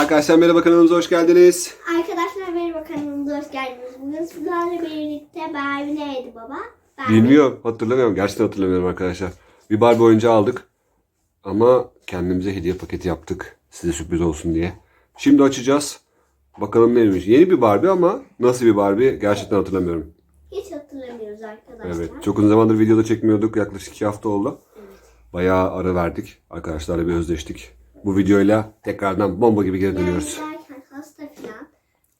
Arkadaşlar merhaba kanalımıza hoş geldiniz. Arkadaşlar merhaba kanalımıza hoş geldiniz. Bugün sizlerle birlikte Barbie neydi baba? Barbie. Bilmiyorum hatırlamıyorum. Gerçekten hatırlamıyorum arkadaşlar. Bir Barbie oyuncağı aldık. Ama kendimize hediye paketi yaptık. Size sürpriz olsun diye. Şimdi açacağız. Bakalım neymiş. Yeni bir Barbie ama nasıl bir Barbie gerçekten hatırlamıyorum. Hiç hatırlamıyoruz arkadaşlar. Evet. Çok uzun zamandır videoda çekmiyorduk. Yaklaşık iki hafta oldu. Bayağı ara verdik. Arkadaşlarla bir özleştik. Bu videoyla tekrardan bomba gibi geri dönüyoruz. Hasta falan.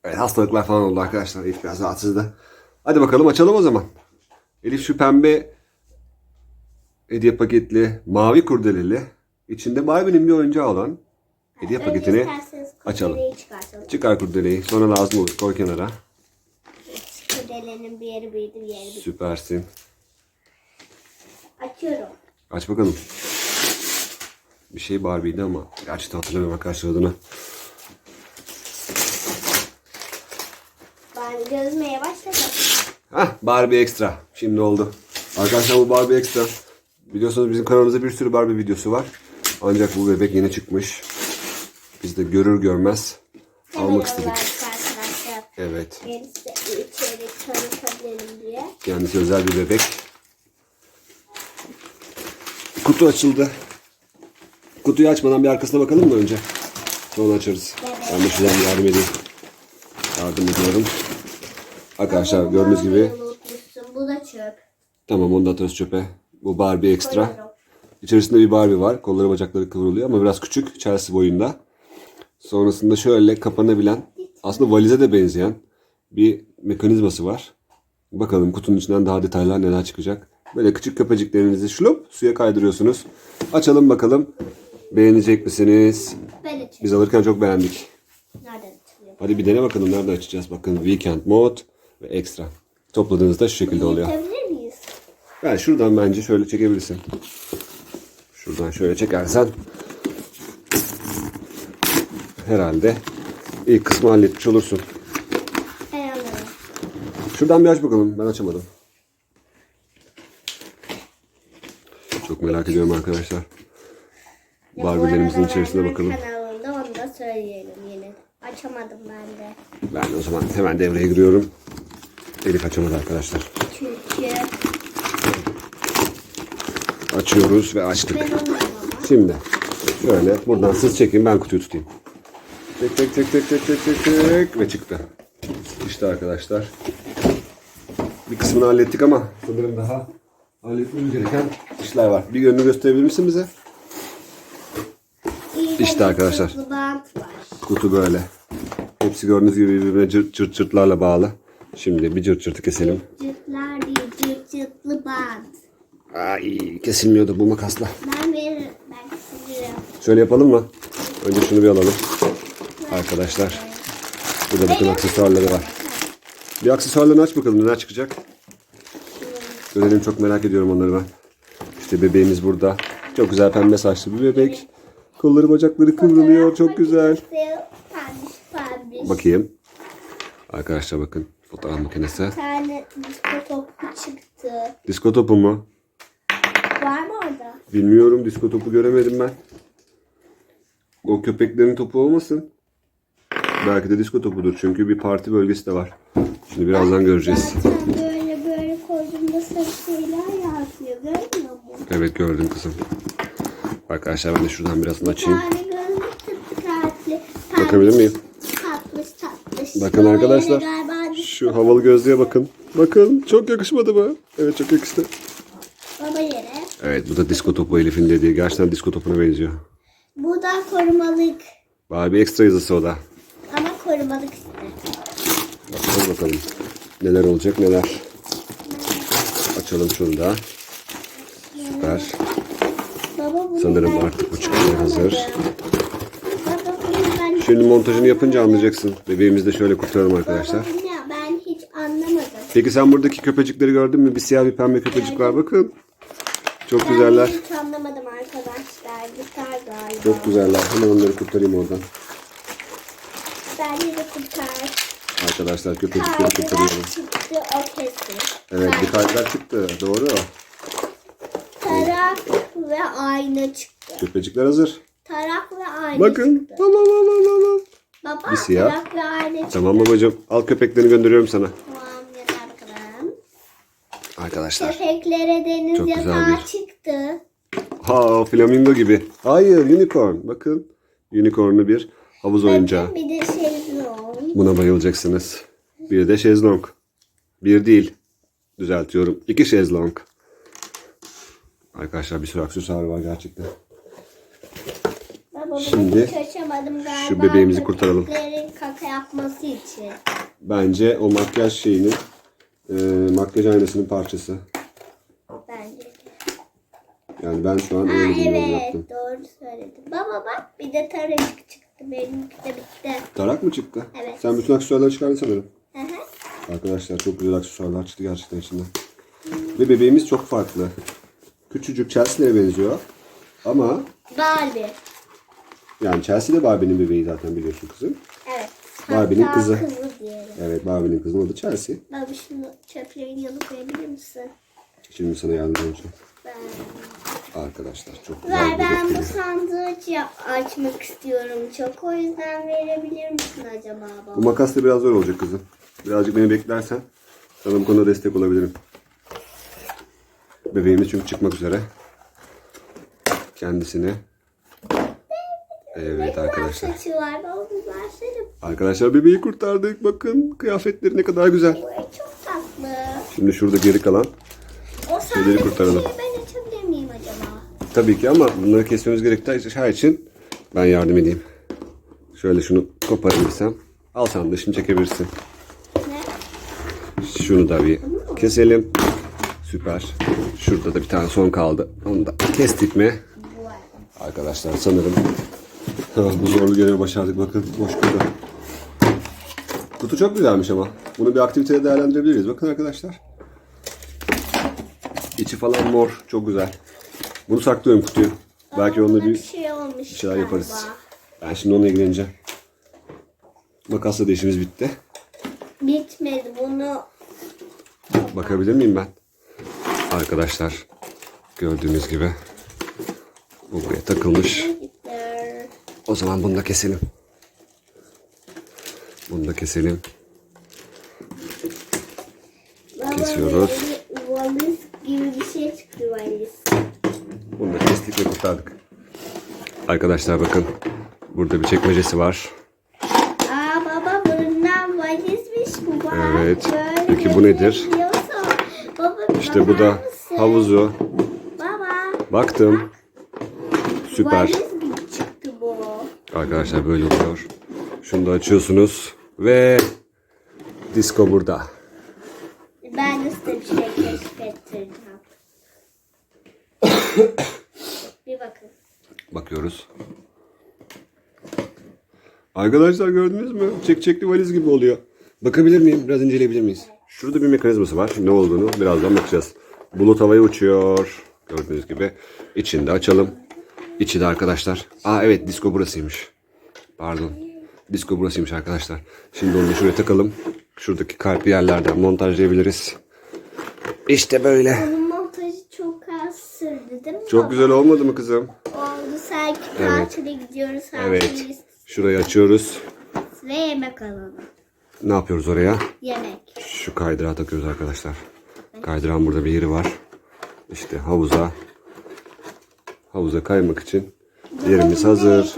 Evet hastalıklar falan oldu arkadaşlar. Elif biraz rahatsızdı. Hadi bakalım açalım o zaman. Elif şu pembe hediye paketli, mavi kurdeleli, içinde Barbie'nin bir oyuncağı olan hediye Önce paketini açalım. çıkar kurdeleyi. Sonra lazım olur. Koy kenara. Kurdelenin bir yeri büyüdü bir yeri büyüdü. Süpersin. Açıyorum. Aç bakalım. Bir şey Barbie'ydi ama gerçekten hatırlamıyorum arkadaşlar adını. Ben gözmeye başladım. Hah Barbie Extra. Şimdi oldu. Arkadaşlar bu Barbie Extra. Biliyorsunuz bizim kanalımızda bir sürü Barbie videosu var. Ancak bu bebek yeni çıkmış. Biz de görür görmez almak Hemen istedik. olarak arkadaşlar. Evet. Kendisi özel bir bebek. Kutu açıldı. Kutuyu açmadan bir arkasına bakalım mı önce? Sonra açarız. Ben de şuradan yardım edeyim. Yardım ediyorum. Arkadaşlar gördüğünüz gibi. Bu da çöp. tamam onu da atarız çöpe. Bu Barbie. Koyuyorum. İçerisinde bir Barbie var. Kolları bacakları kıvrılıyor ama biraz küçük. Chelsea boyunda. Sonrasında şöyle kapanabilen aslında valize de benzeyen bir mekanizması var. Bakalım kutunun içinden daha detaylar neler çıkacak. Böyle küçük köpeciklerinizi şulup suya kaydırıyorsunuz. Açalım bakalım. Beğenecek misiniz? Ben açıyorum. Biz alırken çok beğendik. Nereden açılıyor? Hadi bir dene bakalım nerede açacağız. Bakın Weekend Mode ve Extra. Topladığınızda şu şekilde oluyor. Yırtabilir miyiz? Ben şuradan bence şöyle çekebilirsin. Şuradan şöyle çekersen herhalde ilk kısmı halletmiş olursun. Ben anladım. Şuradan bir aç bakalım. Ben açamadım. Çok merak ediyorum arkadaşlar. Barbie'lerimizin içerisine bakalım. Kanalında onu da söyleyelim yine. Açamadım ben de. Ben o zaman hemen devreye giriyorum. Elif açamadı arkadaşlar. Çünkü Açıyoruz ve açtık. ben onu ama. Şimdi şöyle buradan siz çekin ben kutuyu tutayım. Çek çek çek çek çek çek çek çek ve çıktı. İşte arkadaşlar. Bir kısmını hallettik ama sanırım daha halletmemiz gereken işler var. Bir yönünü gösterebilir misin bize? İşte arkadaşlar. Kutu böyle. Hepsi gördüğünüz gibi birbirine cırt cırt cırtlarla bağlı. Şimdi bir cırt cırtı keselim. Cırtlar değil cırt cırtlı bant. Ay kesilmiyordu bu makasla. Ben veririm. Ben silirim. Şöyle yapalım mı? Önce şunu bir alalım. Arkadaşlar. Burada bakın aksesuarları var. Bir aksesuarlarını aç bakalım neler çıkacak. Görelim çok merak ediyorum onları ben. İşte bebeğimiz burada. Çok güzel pembe saçlı bir bebek. Kolları bacakları kıvrılıyor. Çok güzel. Pembiş pembiş. Bakayım. Arkadaşlar bakın. Fotoğraf makinesi. Bir tane disko topu çıktı. Disko topu mu? Var mı orada? Bilmiyorum. Disko topu göremedim ben. O köpeklerin topu olmasın. Belki de disko topudur. Çünkü bir parti bölgesi de var. Şimdi birazdan göreceğiz. Zaten böyle böyle koyduğumda sarı şeyler yazıyor. Görmüyor musun? Evet gördüm kızım. Arkadaşlar ben de şuradan biraz Bir açayım. tane. Bakabilir miyim? Tatlış tatlış. Bakın Böyle arkadaşlar. Şu havalı gözlüğe bakın. Bakın çok yakışmadı mı? Evet çok yakıştı. Baba yere. Evet bu da disko topu Elif'in dediği. Gerçekten disko topuna benziyor. Bu da korumalık. Barbie ekstra yazısı o da. Ama korumalık işte. Bakalım bakalım. Neler olacak neler. Açalım şunu da. Süper. Sanırım artık bu çıkmaya hazır. Şimdi montajını yapınca anlayacaksın. Bebeğimizi de şöyle kurtaralım arkadaşlar. Ben hiç anlamadım. Peki sen buradaki köpecikleri gördün mü? Bir siyah bir pembe köpecik var bakın. Çok güzeller. Ben hiç anlamadım arkadaşlar. Gitar galiba. Çok güzeller. Hemen onları kurtarayım oradan. Bence de kurtar. Arkadaşlar köpecikleri kurtarıyorum. çıktı o kesin. Evet bir kalpler çıktı. Doğru. Tarak ve ayna çıktı. Köpecikler hazır. Tarak ve ayna Bakın. çıktı. La la la la la la. Baba Bir siyah. bırak bir aile çıktı. Tamam babacığım. Al köpeklerini gönderiyorum sana. Tamam yeter bakalım. Arkadaşlar. Köpeklere deniz Çok güzel yatağı bir- çıktı. Ha flamingo gibi. Hayır unicorn. Bakın. Unicornlu bir havuz oyuncağı. Bakın bir de şezlong. Buna bayılacaksınız. Bir de şezlong. Bir değil. Düzeltiyorum. İki şezlong. Arkadaşlar bir sürü aksesuar var gerçekten. Baba Şimdi şu bebeğimizi kurtaralım. Kaka yapması için. Bence o makyaj şeyinin e, makyaj aynasının parçası. Bence. Yani ben şu an Ha öyle bir yorum evet yaptım. doğru söyledin. Baba bak bir de taracık çıktı. Benimki de bitti. Tarak mı çıktı? Evet. Sen bütün aksesuarları çıkardın sanırım. Hı hı. Arkadaşlar çok güzel aksesuarlar çıktı gerçekten içinden. Ve bebeğimiz çok farklı. Küçücük Chelsea'lere benziyor. Ama Barbie. yani Chelsea de Barbie'nin bebeği zaten biliyorsun kızım. Evet. Barbie'nin Hatta kızı. kızı diyelim. Evet Barbie'nin kızının adı Chelsea. Baba şunu çöplerin yanına koyabilir misin? Şimdi sana yardımcı olacağım. Ben... Arkadaşlar çok Ver güzel bir ben bu geliyor. sandığı açmak istiyorum çok. O yüzden verebilir misin acaba Bu baba? makas da biraz zor olacak kızım. Birazcık beni beklersen sana bu konuda destek olabilirim. Bebeğimiz çünkü çıkmak üzere. Kendisine. Evet arkadaşlar. Arkadaşlar bebeği kurtardık. Bakın kıyafetleri ne kadar güzel. Çok tatlı. Şimdi şurada geri kalan. Şeyleri kurtaralım. ben açabilir miyim acaba? Tabii ki ama bunları kesmemiz gerektiği için ben yardım edeyim. Şöyle şunu koparabilsem. Al sen de şimdi çekebilirsin. Ne? Şunu da bir keselim. Süper. Şurada da bir tane son kaldı. Onu da kestik mi? Arkadaşlar sanırım bu zorlu görevi başardık. Bakın boş kutu. Kutu çok güzelmiş ama. Bunu bir aktivitede değerlendirebiliriz. Bakın arkadaşlar. İçi falan mor. Çok güzel. Bunu saklıyorum kutuyu. Belki onunla bir bir şey olmuş şeyler galiba. yaparız. Ben şimdi onunla ilgileneceğim. Makasla da işimiz bitti. Bitmedi bunu. Bakabilir miyim ben? Arkadaşlar gördüğünüz gibi bu buraya takılmış. O zaman bunu da keselim. Bunu da keselim. Kesiyoruz. Valiz gibi bir şey çıktı valiz. Bunu da kestik ve kurtardık. Arkadaşlar bakın. Burada bir çekmecesi var. Aa baba bundan valizmiş bu. Evet. Peki bu nedir? İşte bu da havuzu. Baba. Baktım. Süper. Valiz gibi çıktı bu. Arkadaşlar böyle oluyor. Şunu da açıyorsunuz. Ve disco burada. Ben de size bir şey keşfettireceğim. bir bakın. Bakıyoruz. Arkadaşlar gördünüz mü? Çek-çekli valiz gibi oluyor. Bakabilir miyim? Biraz inceleyebilir miyiz? Şurada bir mekanizması var. Ne olduğunu birazdan bakacağız. Bulut havaya uçuyor. Gördüğünüz gibi. İçini de açalım. İçi de arkadaşlar. Aa evet disco burasıymış. Pardon. Disco burasıymış arkadaşlar. Şimdi onu da şuraya takalım. Şuradaki kalp yerlerden montajlayabiliriz. İşte böyle. Bunun montajı çok az sürdü değil mi Çok güzel olmadı mı kızım? Oldu sanki Evet. tatile gidiyoruz. Evet. Şurayı açıyoruz. ve yemek alalım. Ne yapıyoruz oraya? Yemek. Şu kaydırağı takıyoruz arkadaşlar. Kaydırağın burada bir yeri var. İşte havuza havuza kaymak için yerimiz hazır.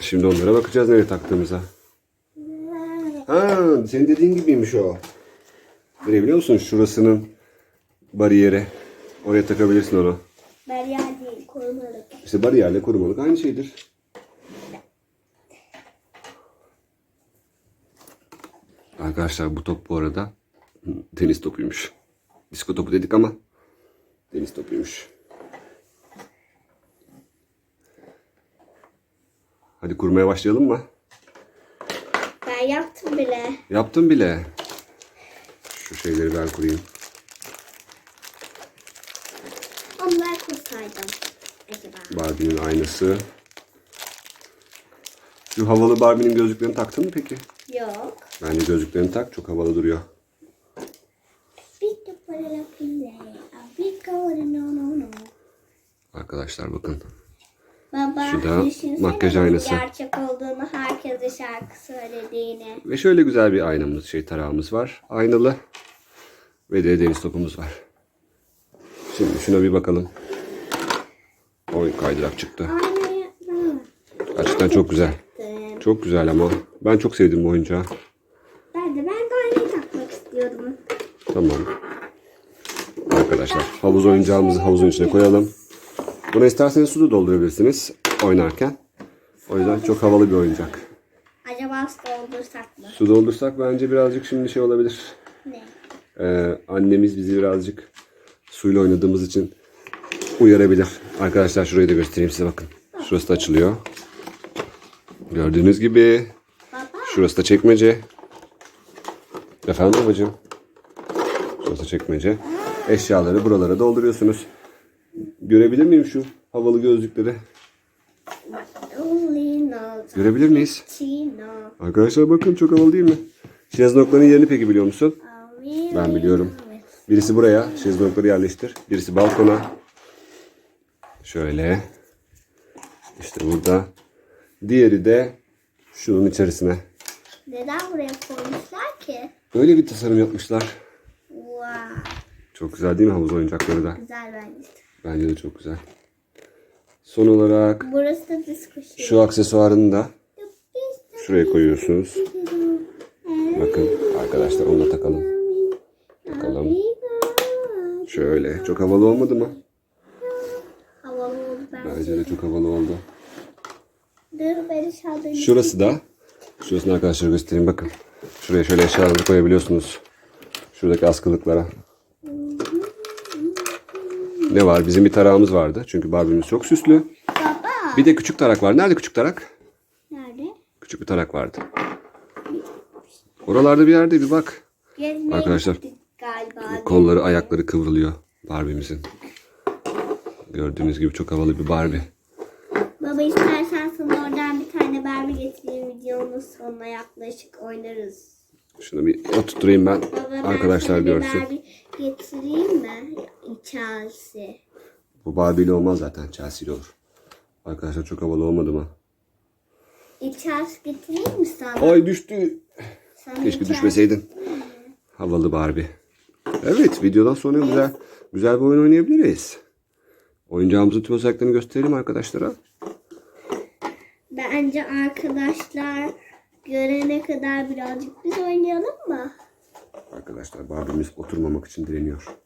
Şimdi onlara bakacağız nereye taktığımıza. Ha, senin dediğin gibiymiş o. Görebiliyor musun? Şurasının bariyeri. Oraya takabilirsin onu. Bariyer değil, korumalık. İşte bariyerle korumalık aynı şeydir. Arkadaşlar bu top bu arada tenis topuymuş. Disko topu dedik ama tenis topuymuş. Hadi kurmaya başlayalım mı? Ben yaptım bile. Yaptım bile. Şu şeyleri ben kurayım. Onlar kursaydım. Acaba. Barbie'nin aynası. Şu havalı Barbie'nin gözlüklerini taktın mı peki? Yok. Bence gözlüklerini tak çok havalı duruyor. Arkadaşlar bakın. Baba Şu da düşünsene makyaj aynası. gerçek olduğunu herkes herkese şarkı söylediğini. Ve şöyle güzel bir aynamız, şey tarağımız var. Aynalı. Ve de deniz topumuz var. Şimdi şuna bir bakalım. Oy kaydırak çıktı. Aynayı Gerçekten çok güzel. Çok güzel ama. Ben çok sevdim bu oyuncağı. Ben de ben de aynayı takmak istiyordum. Tamam. Arkadaşlar havuz oyuncağımızı havuzun içine koyalım. Buna isterseniz su da doldurabilirsiniz oynarken. O yüzden çok havalı bir oyuncak. Acaba su doldursak mı? Su doldursak bence birazcık şimdi şey olabilir. Ne? Ee, annemiz bizi birazcık suyla oynadığımız için uyarabilir. Arkadaşlar şurayı da göstereyim size bakın. Şurası da açılıyor. Gördüğünüz gibi Baba. şurası da çekmece. Efendim babacığım? Şurası da çekmece. Eşyaları buralara dolduruyorsunuz. Görebilir miyim şu havalı gözlükleri? Görebilir miyiz? Arkadaşlar bakın çok havalı değil mi? Şezlongların yerini peki biliyor musun? Ben biliyorum. Birisi buraya şezlongları yerleştir. Birisi balkona. Şöyle. İşte burada. Diğeri de şunun içerisine. Neden buraya koymuşlar ki? Böyle bir tasarım yapmışlar. Wow. Çok güzel değil mi havuz oyuncakları da? Güzel bence. Bence de çok güzel. Son olarak Burası da disko şey. şu aksesuarını da şuraya koyuyorsunuz. Bakın arkadaşlar onu da takalım. Takalım. Şöyle. Çok havalı olmadı mı? Havalı oldu. Bence de çok havalı oldu. Dur. Şurası da şurasını arkadaşlar göstereyim bakın. Şuraya şöyle eşyalarınızı koyabiliyorsunuz. Şuradaki askılıklara. Ne var? Bizim bir tarağımız vardı. Çünkü Barbie'miz çok süslü. Baba. Bir de küçük tarak var. Nerede küçük tarak? Nerede? Küçük bir tarak vardı. Oralarda bir yerde bir bak. Gezmeye Arkadaşlar, galiba. Kolları ayakları kıvrılıyor Barbie'mizin. Gördüğünüz gibi çok havalı bir Barbie. Baba istersen Barbie getireyim videonun sonuna yaklaşık oynarız. Şunu bir oturtturayım ben. Baba ben Arkadaşlar bir görsün. Barbie getireyim mi? Chelsea. Bu Barbie ile olmaz zaten. Chelsea ile olur. Arkadaşlar çok havalı olmadı mı? Chelsea getireyim mi sana? Ay düştü. Sana Keşke düşmeseydin. Havalı Barbie. Evet videodan sonra güzel güzel bir oyun oynayabiliriz. Oyuncağımızın tüm özelliklerini gösterelim arkadaşlara. Bence arkadaşlar görene kadar birazcık biz oynayalım mı? Arkadaşlar Barbie'miz oturmamak için direniyor.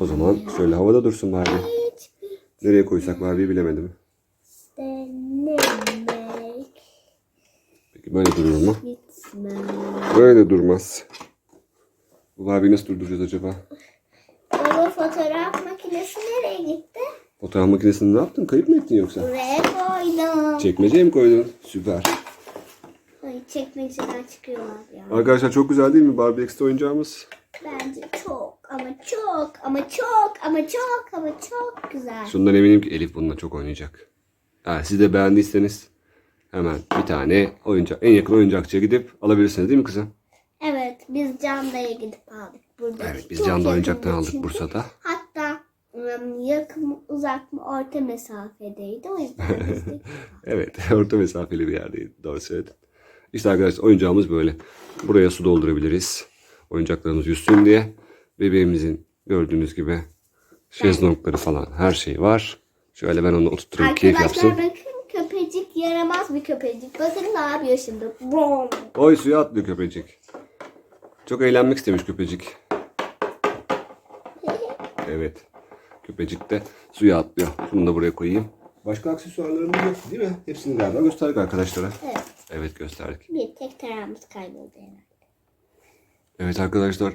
O zaman şöyle havada dursun Barbie. Nereye koysak Barbie'yi bilemedim. Denemek Peki böyle durur mu? gitme. Böyle durmaz. Bu Barbie'yi nasıl durduracağız acaba? Baba fotoğraf makinesi nereye gitti? Fotoğraf makinesini ne yaptın? Kayıp mı ettin yoksa? Buraya koydum. Çekmeceye mi koydun? Süper. Ay çekmeceden çıkıyorlar ya. Arkadaşlar çok güzel değil mi Barbie Extra oyuncağımız? Bence çok ama çok ama çok ama çok ama çok güzel. Şundan eminim ki Elif bununla çok oynayacak. Ha, siz de beğendiyseniz hemen bir tane oyuncak, en yakın oyuncakçıya gidip alabilirsiniz değil mi kızım? Evet biz Can'da'ya gidip aldık. Burada Evet biz Can'da oyuncaktan aldık Bursa'da. Hatta ım, yakın mı uzak mı orta mesafedeydi. O yüzden biz de Evet orta mesafeli bir yerdeydi. Doğru söyledin. İşte arkadaşlar oyuncağımız böyle. Buraya su doldurabiliriz. Oyuncaklarımız yüzsün diye. Bebeğimizin gördüğünüz gibi şezlongları falan her şey var. Şöyle ben onu oturtturayım keyif Arkadaşlar yapsın. bakın köpecik yaramaz bir köpecik. Bakın ne yapıyor şimdi. Oy suya atlıyor köpecik. Çok eğlenmek istemiş köpecik. Evet. Köpecik de suya atlıyor. Bunu da buraya koyayım. Başka aksesuarlarımız yok değil mi? Hepsini galiba gösterdik arkadaşlara. Evet. Evet gösterdik. Bir tek tarağımız kayboldu herhalde. Evet arkadaşlar.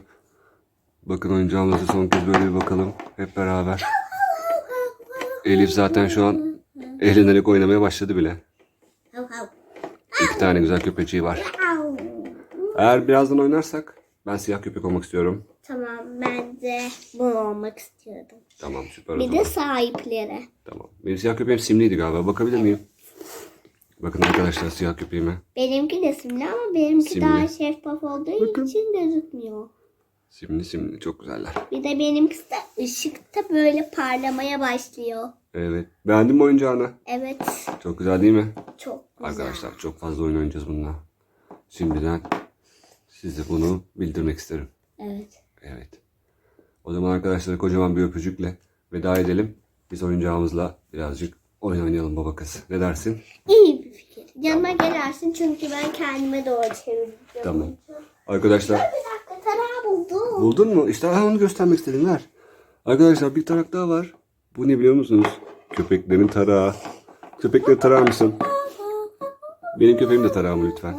Bakın oyuncağımıza son kez böyle bir bakalım. Hep beraber. Elif zaten şu an eğlenerek oynamaya başladı bile. İki tane güzel köpeciği var. Eğer birazdan oynarsak ben siyah köpek olmak istiyorum. Tamam ben de bu olmak istiyordum. Tamam süper o Bir zaman. de sahipleri. Tamam. Benim siyah köpeğim simliydi galiba. Bakabilir miyim? Bakın arkadaşlar siyah köpeğime. Benimki de simli ama benimki Simli. daha şeffaf olduğu Bakın. için gözükmüyor. Simli simli çok güzeller. Bir de benimkisi de ışıkta böyle parlamaya başlıyor. Evet. Beğendin mi oyuncağını? Evet. Çok güzel değil mi? Çok güzel. Arkadaşlar çok fazla oyun oynayacağız bununla. Şimdiden size bunu bildirmek isterim. Evet. Evet. O zaman arkadaşlar kocaman bir öpücükle veda edelim. Biz oyuncağımızla birazcık oyun oynayalım baba kız. Ne dersin? İyi bir fikir. Yanıma gelersin çünkü ben kendime doğru çevireceğim. Tamam. Arkadaşlar Bir dakika tarağı buldum. buldun mu? İşte onu göstermek istedim. Ver. Arkadaşlar bir tarak daha var. Bu ne biliyor musunuz? Köpeklerin tarağı. Köpekleri tarar mısın? Benim köpeğim de tarağı mı lütfen?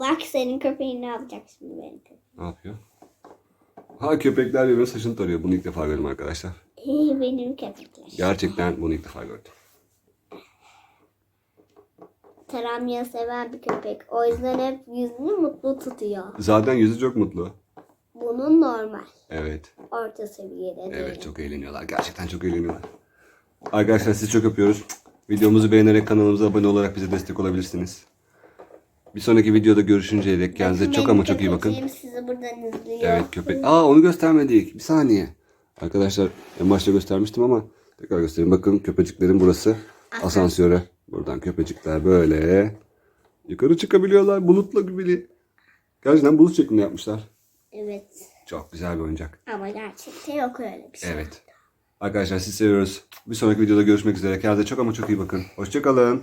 Bak senin köpeğin ne yapacak şimdi benim köpeğim. Ne yapıyor? Ha köpekler birbirinin saçını tarıyor. Bunu ilk defa gördüm arkadaşlar. benim köpekler. Gerçekten bunu ilk defa gördüm. Taramya seven bir köpek. O yüzden hep yüzünü mutlu tutuyor. Zaten yüzü çok mutlu. Bunun normal. Evet. Orta seviyede değil. Evet çok eğleniyorlar. Gerçekten çok eğleniyorlar. Arkadaşlar sizi çok öpüyoruz. Videomuzu beğenerek kanalımıza abone olarak bize destek olabilirsiniz. Bir sonraki videoda görüşünceye dek kendinize Bakın çok benim ama çok iyi bakın. sizi buradan izliyor. Evet köpek. Aa onu göstermedik. Bir saniye. Arkadaşlar en başta göstermiştim ama tekrar göstereyim. Bakın köpeciklerin burası asansöre. Buradan köpecikler böyle yukarı çıkabiliyorlar. Bulutla gibi. Gerçekten bulut şeklinde yapmışlar. Evet. Çok güzel bir oyuncak. Ama gerçekte yok öyle bir şey. Evet. Arkadaşlar sizi seviyoruz. Bir sonraki videoda görüşmek üzere. Kendinize çok ama çok iyi bakın. Hoşçakalın.